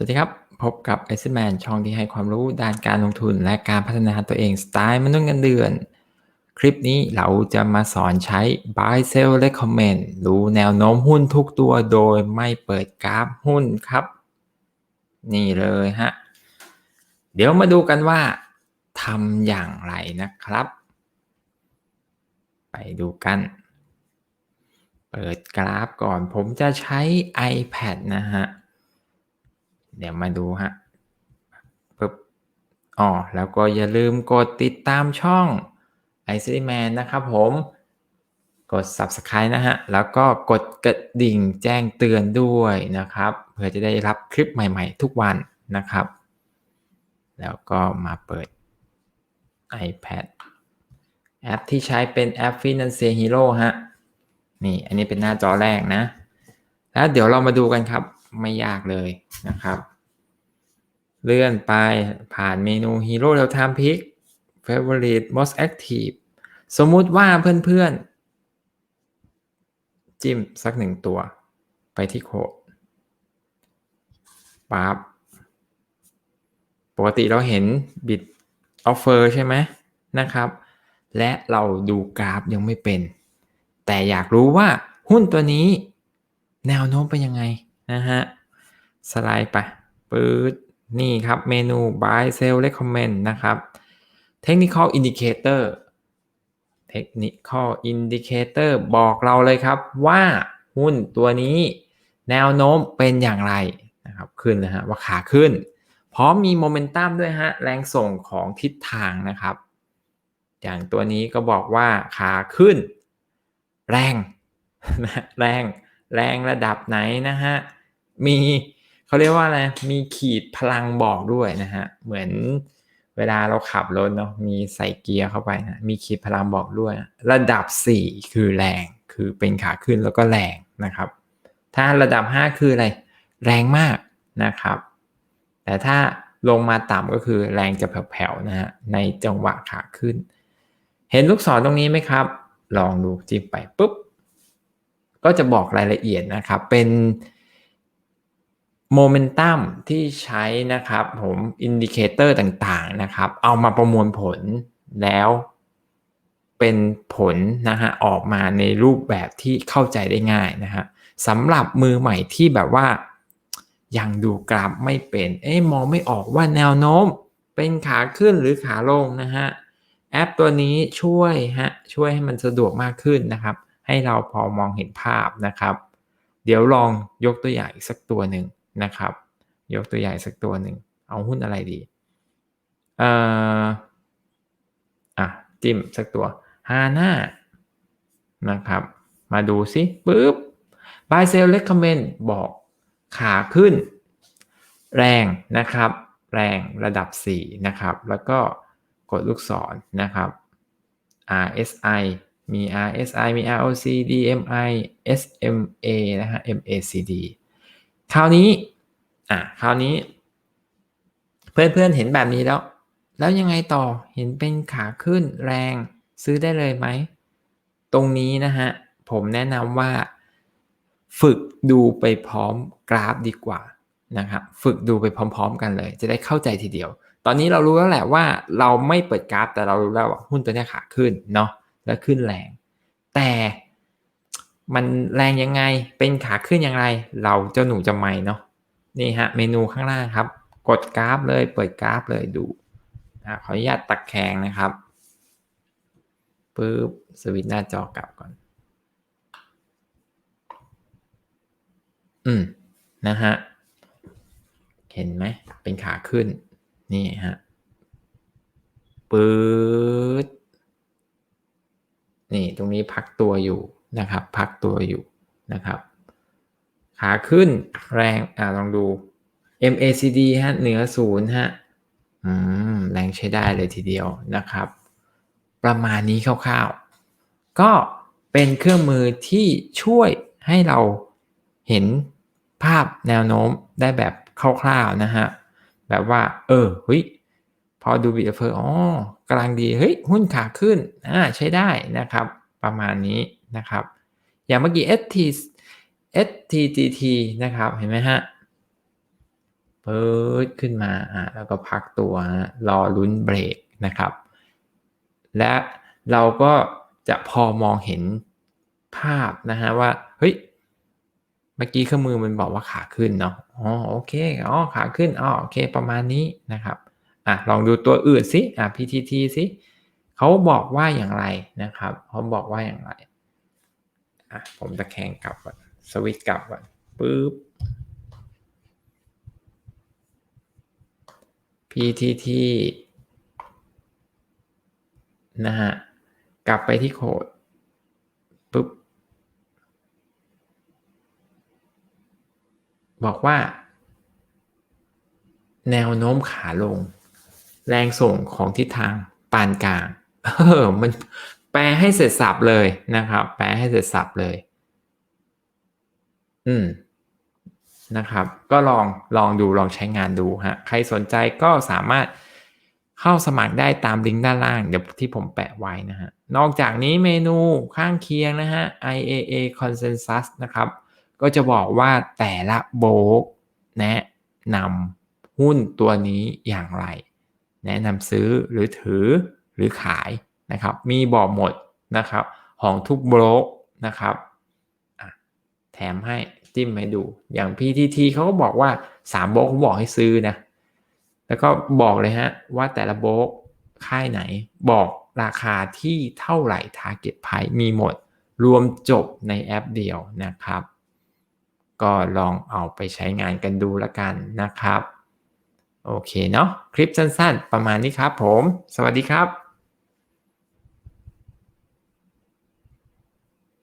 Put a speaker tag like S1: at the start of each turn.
S1: สวัสดีครับ พบกับ i อ e แมนช่องที่ให้ความรู้ด้านการลงทุน และการพัฒนาตัวเองสไตล์มนุษย์เงินเดือน คลิปนี้เราจะมาสอนใช้ buy sell recommend รู้แนวโน้มหุ้นทุกตัวโดยไม่เปิดกราฟหุ้นครับ นี่เลยฮะ เดี๋ยวมาดูกันว่าทำอย่างไรนะครับ ไปดูกัน เปิดกราฟก่อนผมจะใช้ iPad นะฮะ เดี๋ยวมาดูฮะปึ๊บอ๋อแล้วก็อย่าลืมกดติดตามช่อง i c แมนนะครับผม กด Subscribe นะฮะ แล้วก็กดกระดิ่งแจ้งเตือนด้วยนะครับ เพื่อจะได้รับคลิปใหม่ๆทุกวันนะครับ แล้วก็มาเปิด iPad แอปที่ใช้เป็นแอป Financial Hero ฮะ นี่อันนี้เป็นหน้าจอแรกนะ แล้วเดี๋ยวเรามาดูกันครับ ไม่ยากเลยนะครับ เลื่อนไปผ่านเมนู Hero Real Time Pick Favorite Most Active สมมุติว่าเพื่อนๆ จิ้มสักหนึ่งตัว ไปที่โคดปั๊บปกติเราเห็น Bid Offer ใช่ไหมนะครับ และเราดูกราฟยังไม่เป็น แต่อยากรู้ว่าหุ้นตัวนี้ แนวโน้มเป็นยังไง นะฮะ สไลด์ไปปื๊ดนี่ครับเมนู buy sell recommend นะครับ technical indicator technical indicator บอกเราเลยครับว่าหุ้นตัวนี้แนวโน้มเป็นอย่างไรนะครับขึ้นนะฮะว่าขาขึ้น พร้อมมีโมเมนตัมด้วยฮะแรงส่งของทิศทางนะครับ อย่างตัวนี้ก็บอกว่าขาขึ้น แรง แรงแรงระดับไหนนะฮะ มีเขาเรียกว่าอะไรมีขีดพลังบอกด้วยนะฮะ เหมือนเวลาเราขับรถเนาะมีใส่เกียร์เข้าไปนะมีขีดพลังบอกด้วย ระดับ 4 คือแรง คือเป็นขาขึ้นแล้วก็แรงนะครับ ถ้าระดับ 5 คืออะไร แรงมากนะครับ แต่ถ้าลงมาต่ำก็คือแรงจะแผ่วๆนะฮะในจังหวะขาขึ้น เห็นลูกศรตรงนี้ไหมครับ ลองดูจิ้มไปปุ๊บ ก็จะบอกรายละเอียดนะครับ เป็น โมเมนตัมที่ใช้นะครับผมอินดิเคเตอร์ต่างๆนะครับ เอามาประมวลผลแล้วเป็นผลนะฮะออกมาในรูปแบบที่เข้าใจได้ง่ายนะฮะสำหรับมือใหม่ที่แบบว่า ยังดูกราฟไม่เป็น เอ๊มองไม่ออกว่าแนวโน้มเป็นขาขึ้นหรือขาลงนะฮะแอปตัวนี้ช่วยฮะช่วยให้มันสะดวกมากขึ้นนะครับ ให้เราพอมองเห็นภาพนะครับ เดี๋ยวลองยกตัวอย่างอีกสักตัวหนึ่ง นะครับ ยกตัวอย่างสักตัวหนึ่ง เอาหุ้นอะไรดีเอ่ออะจิ้มสักตัวฮาน่านะครับ มาดูซิปึ๊บ buy sell recommend บอกขาขึ้น แรงนะครับ แรงระดับ 4 นะครับ แล้วก็กดลูกศรนนะครับ RSI มี RSI มี ROC DMI SMA นะฮะ MACD คราวนี้ อะคราวนี้ เพื่อนๆเห็นแบบนี้แล้ว แล้วยังไงต่อเห็นเป็นขาขึ้นแรงซื้อได้เลยไหม ตรงนี้นะฮะ ผมแนะนำว่า ฝึกดูไปพร้อมกราฟดีกว่านะครับฝึกดูไปพร้อม ๆ กันเลย จะได้เข้าใจทีเดียว ตอนนี้เรารู้แล้วแหละว่าเราไม่เปิดกราฟ แต่เรารู้แล้วว่าหุ้นตัวนี้ขาขึ้นเนาะและขึ้นแรง แต่ มันแรงยังไงเป็นขาขึ้นอย่างไร เราเจ้าหนูจะไม่เนาะนี่ฮะเมนูข้างล่างครับ กดกราฟเลยเปิดกราฟเลยดูขออนุญาตตักแขงนะครับปึ๊บสวิตช์หน้าจอกลับก่อน อืมนะฮะเห็นไหมเป็นขาขึ้น นี่ฮะปึ๊ดนี่ตรงนี้พักตัวอยู่ นะครับ พักตัวอยู่นะครับ ขาขึ้นแรงอ่าลองดู MACD ฮะเหนือศูนย์ฮะอืมแรงใช้ได้เลยทีเดียวนะครับ ประมาณนี้คร่าวๆ ก็เป็นเครื่องมือที่ช่วยให้เราเห็นภาพแนวโน้มได้แบบคร่าวๆนะฮะ แบบว่า เออเฮ้ยพอดูบีเฟอร์อ๋อกำลังดี เฮ้ย หุ้นขาขึ้นอ่าใช้ได้นะครับ ประมาณนี้ นะครับ อย่างเมื่อกี้ ST STGT นะครับเห็นไหมฮะปปื๊ดขึ้นมาอ่าแล้วก็พักตัวรอลุ้นเบรกนะครับ และเราก็จะพอมองเห็นภาพนะฮะว่าเฮ้ยเมื่อกี้เครื่องมือมันบอกว่าขาขึ้นเนาะอ๋อโอเคอ๋อขาขึ้นอ๋อโอเคประมาณนี้นะครับอะลองดูตัวอื่นสิอะ PTT สิเขาบอกว่าอย่างไรนะครับเขาบอกว่าอย่างไร อะผมตะแคงกลับก่อนสวิตช์กลับก่อนปึ๊บ PTT นะฮะกลับไปที่โคดปุ๊บ บอกว่า แนวโน้มขาลง แรงส่งของทิศทางปานกลางเออมัน แปลให้เสร็จสับเลยนะครับ แปลให้เสร็จสับเลย อืมนะครับ ก็ลองลองดูลองใช้งานดูฮะใครสนใจก็สามารถเข้าสมัครได้ตามลิงก์ด้านล่างเดี๋ยวที่ผมแปะไว้นะฮะ นอกจากนี้เมนูข้างเคียงนะฮะ IAA Consensus นะครับ ก็จะบอกว่าแต่ละโบกแนะนำหุ้นตัวนี้อย่างไร แนะนำซื้อหรือถือหรือขาย นะครับ มีบอกหมดนะครับ ของทุกโบรกนะครับแถมให้จิ้มให้ดู อย่าง PTT เขาก็บอกว่า3โบรกเขาบอกให้ซื้อนะ แล้วก็บอกเลยฮะว่าแต่ละโบรกค่ายไหนบอกราคาที่เท่าไหร่ Target Price มีหมด รวมจบในแอปเดียวนะครับ ก็ลองเอาไปใช้งานกันดูล้วกันนะครับ โอเคเนาะคลิปสั้นๆ ประมาณนี้ครับผม สวัสดีครับ